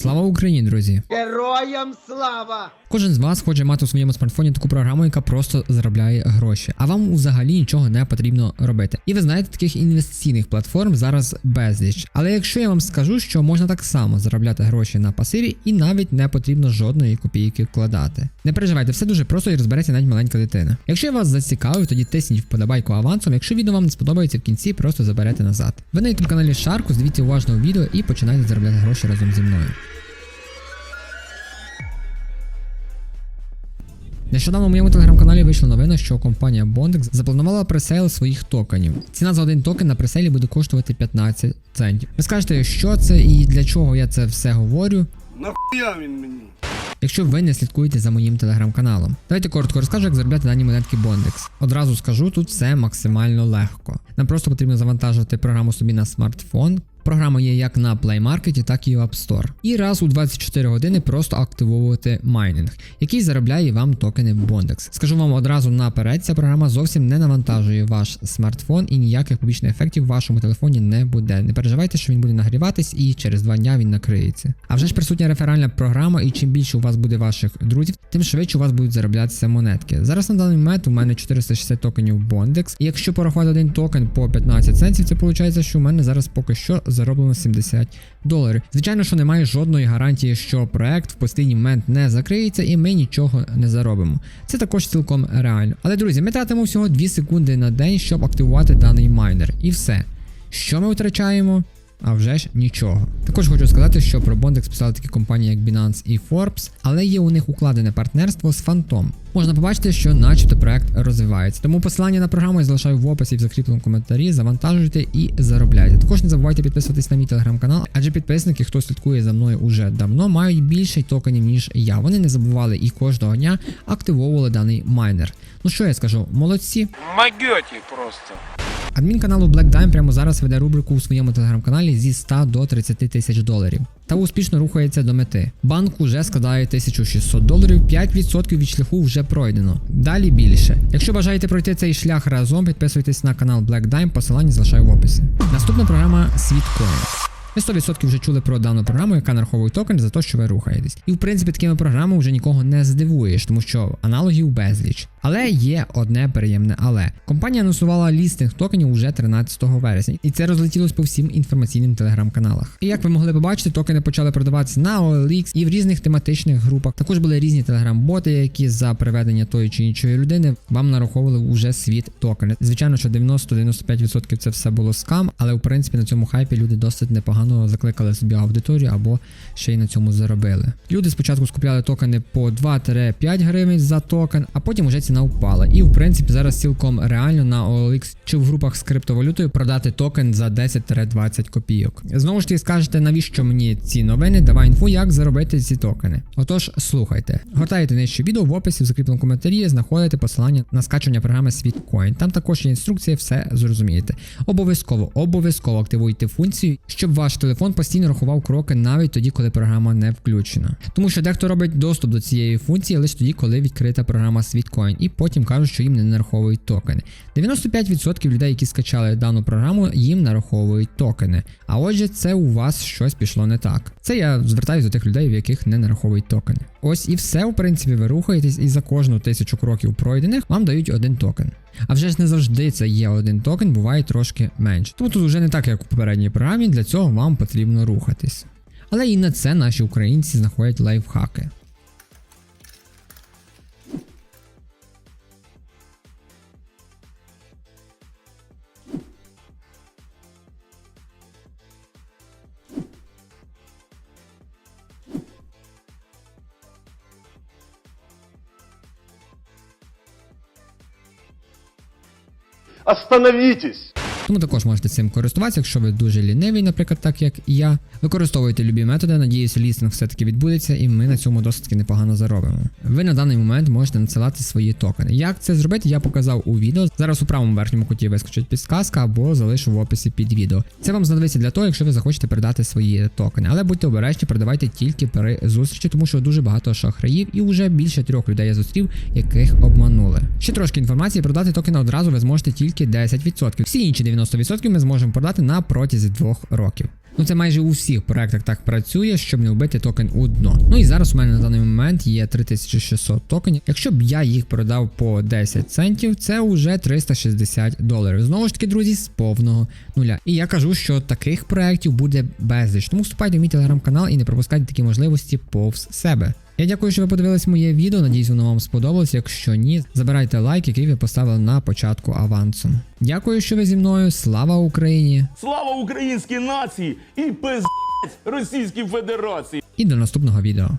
Слава Україні, друзі! Героям слава! Кожен з вас хоче мати у своєму смартфоні таку програму, яка просто заробляє гроші, а вам взагалі нічого не потрібно робити. І ви знаєте, таких інвестиційних платформ зараз безліч. Але якщо я вам скажу, що можна так само заробляти гроші на пасиві, і навіть не потрібно жодної копійки вкладати. Не переживайте, все дуже просто і розбереться навіть маленька дитина. Якщо я вас зацікавив, тоді тисніть вподобайку авансом. Якщо відео вам не сподобається в кінці, просто заберете назад. Ви на youtube каналі Шарку, дивіться уважно відео і починайте заробляти гроші разом зі мною. Нещодавно в моєму телеграм-каналі вийшла новина, що компанія Bondex запланувала пресейл своїх токенів. Ціна за один токен на преселі буде коштувати 15 центів. Ви скажете, що це і для чого я це все говорю. Нахуя він мені? Якщо ви не слідкуєте за моїм телеграм-каналом, давайте коротко розкажу, як заробляти дані монетки Bondex. Одразу скажу, тут все максимально легко. Нам просто потрібно завантажити програму собі на смартфон. Програма є як на Play Market, так і в App Store. І раз у 24 години просто активовувати майнинг, який заробляє вам токени Bondex. Скажу вам одразу наперед, ця програма зовсім не навантажує ваш смартфон і ніяких побічних ефектів в вашому телефоні не буде. Не переживайте, що він буде нагріватись і через два дня він накриється. А вже ж присутня реферальна програма, і чим більше у вас буде ваших друзів, тим швидше у вас будуть зароблятися монетки. Зараз на даний момент у мене 460 токенів Bondex. І якщо порахувати один токен по 15 центів, це виходить, що у мене зараз поки що зароблено 70 доларів. Звичайно, що немає жодної гарантії, що проект в постійний момент не закриється і ми нічого не заробимо. Це також цілком реально. Але друзі, ми тратимо всього 2 секунди на день, щоб активувати даний майнер. І все. Що ми втрачаємо? А вже ж нічого. Також хочу сказати, що про Bondex писали такі компанії, як Binance і Forbes, але є у них укладене партнерство з Phantom. Можна побачити, що начебто проект розвивається. Тому посилання на програму я залишаю в описі і в закріпленому коментарі. Завантажуйте і заробляйте. Також не забувайте підписуватись на мій телеграм-канал, адже підписники, хто слідкує за мною уже давно, мають більше токенів, ніж я. Вони не забували і кожного дня активовували даний майнер. Ну що я скажу, молодці. Магьоті просто. Адмін каналу Black Dime прямо зараз веде рубрику у своєму телеграм-каналі зі 100 до 30 тисяч доларів. Та успішно рухається до мети. Банк уже складає 1600 доларів, 5% від шляху вже пройдено. Далі більше. Якщо бажаєте пройти цей шлях разом, підписуйтесь на канал Black Dime, посилання залишаю в описі. Наступна програма Sweetcoin. Ви 100% вже чули про дану програму, яка нараховує токен за те, що ви рухаєтесь. І в принципі такими програмами вже нікого не здивуєш, тому що аналогів безліч. Але є одне приємне але. Компанія анонсувала лістинг токенів уже 13 вересня, і це розлетілось по всім інформаційним телеграм-каналах. І як ви могли побачити, токени почали продаватися на OLX і в різних тематичних групах. Також були різні телеграм-боти, які за приведення тої чи іншої людини вам нараховували уже світ токени. Звичайно, що 90-95% це все було скам, але в принципі на цьому хайпі люди досить непогано закликали собі аудиторію або ще й на цьому заробили. Люди спочатку скупляли токени по 2-5 гривень за токен, а потім вже ціна впала. І в принципі зараз цілком реально на OLX чи в групах з криптовалютою продати токен за 10-20 копійок. Знову ж таки скажете, навіщо мені ці новини? Давай інфу, як заробити ці токени. Отож, слухайте. Гортаєте нижче відео в описі в закріпленому коментарі, знаходите посилання на скачування програми Sweetcoin. Там також є інструкція, все зрозумієте. Обов'язково, обов'язково активуйте функцію, щоб ваш телефон постійно рахував кроки навіть тоді, коли програма не включена. Тому що дехто робить доступ до цієї функції лише тоді, коли відкрита програма Світкоін, і потім кажуть, що їм не нараховують токени. 95% людей, які скачали дану програму, їм нараховують токени. А отже, це у вас щось пішло не так. Це я звертаюся до тих людей, в яких не нараховують токени. Ось і все, в принципі, ви рухаєтесь, і за кожну тисячу кроків пройдених вам дають один токен. А вже ж не завжди це є один токен, буває трошки менше. Тому тут вже не так, як у попередній програмі, для цього вам потрібно рухатись. Але і на це наші українці знаходять лайфхаки. Остановитесь! Тому також можете цим користуватися, якщо ви дуже лінивий, наприклад, так як я. Використовуйте любі методи, надіюсь, лістинг все-таки відбудеться, і ми на цьому досить таки непогано заробимо. Ви на даний момент можете надсилати свої токени. Як це зробити, я показав у відео. Зараз у правому верхньому куті вискочить підсказка або залишу в описі під відео. Це вам знадобиться для того, якщо ви захочете передати свої токени. Але будьте обережні, передавайте тільки при зустрічі, тому що дуже багато шахраїв і вже більше трьох людей я зустрів, яких обманули. Ще трошки інформації, продати токени одразу ви зможете тільки 10%. Всі інші 90% ми зможемо продати на протязі двох років. Ну це майже у всіх проектах так працює, щоб не вбити токен у дно. Ну і зараз у мене на даний момент є 3600 токенів. Якщо б я їх продав по 10 центів, це вже 360 доларів. Знову ж таки, друзі, з повного нуля. І я кажу, що таких проектів буде безліч. Тому вступайте в мій телеграм-канал і не пропускайте такі можливості повз себе. Я дякую, що ви подивились моє відео. Надіюсь, воно вам сподобалось. Якщо ні, забирайте лайк, який ви поставили на початку авансу. Дякую, що ви зі мною. Слава Україні! Слава українській нації і пиздець Російській Федерації! І до наступного відео.